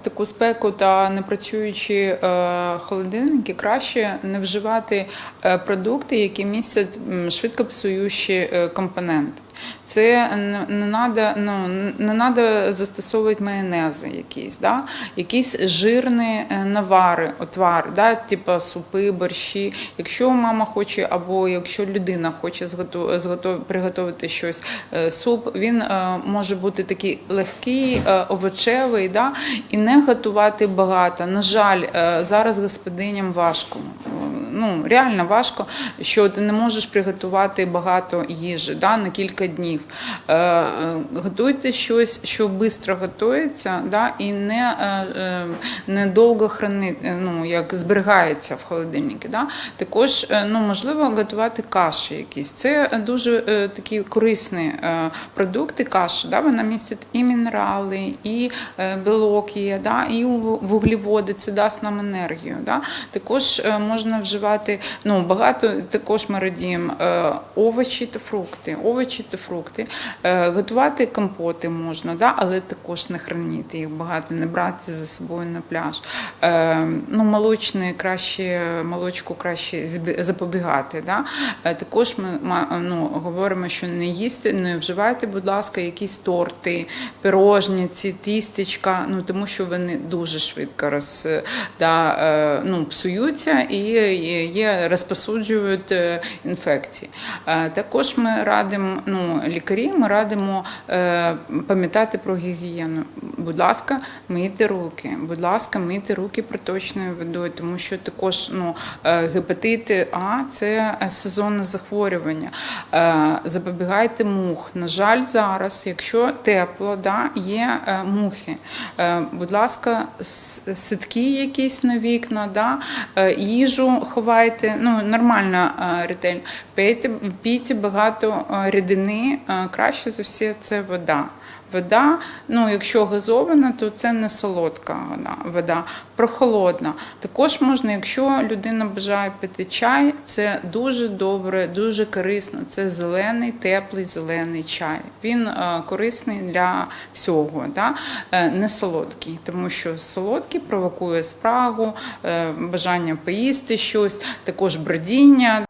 таку спеку та не працюючи е, холодильники, краще не вживати е, продукти, які містять швидко псуючі е, компоненти. Це не, надо, ну, не надо застосовувати майонези якісь, да? якісь жирні е, навари, отвари, да? типу супи, борщі. Якщо мама хоче, або якщо людина хоче зготов- приготувати щось, е, суп, він е, може бути такий легкий, овочевий, да? і не готувати багато. На жаль, зараз господиням важко. Ну, реально важко, що ти не можеш приготувати багато їжі да, на кілька днів. Е, е, готуйте щось, що швидко готується, да, і не, е, е, не довго храни, е, ну, як зберігається в холодильнику. Да. Також ну, можливо готувати каші якісь. Це дуже е, такі корисні е, продукти, каші. Да, вона містить і мінерали, і е, білок є, да, і ву- вуглеводи, це дасть нам енергію. Да. Також можна вживати ну, багато, також ми радіємо е, овочі та фрукти. Овочі та фрукти. Е, Готувати компоти можна, да, але також не хранити їх багато, не брати за собою на пляж. Е, Ну, молочне краще, молочку краще запобігати. Да. Також ми ну, говоримо, що не їсти, не вживайте, будь ласка, якісь торти, пирожниці, тістечка, ну тому що вони дуже швидко роз, да, ну, псуються і є- розпосуджують е, інфекції. Е, Також ми радимо, ну, лікарі, ми радимо е, пам'ятати про гігієну. Будь ласка, мийте руки. Будь ласка, мийте руки проточною водою, тому що також ну, е, гепатити А це сезонне захворювання. Е, Запобігайте мух. На жаль, зараз, якщо тепло, да, є е, мухи. Будь ласка, ситки якісь на вікна, да, їжу ховайте. Ну, нормально ретельно. Пийте, пійте багато рідини. Краще за все це вода. Вода, ну якщо газована, то це не солодка вода, прохолодна. Також можна, якщо людина бажає пити чай, це дуже добре, дуже корисно. Це зелений, теплий зелений чай. Він е, корисний для всього, да? е, не солодкий, тому що солодкий провокує спрагу, е, бажання поїсти щось, також бродіння.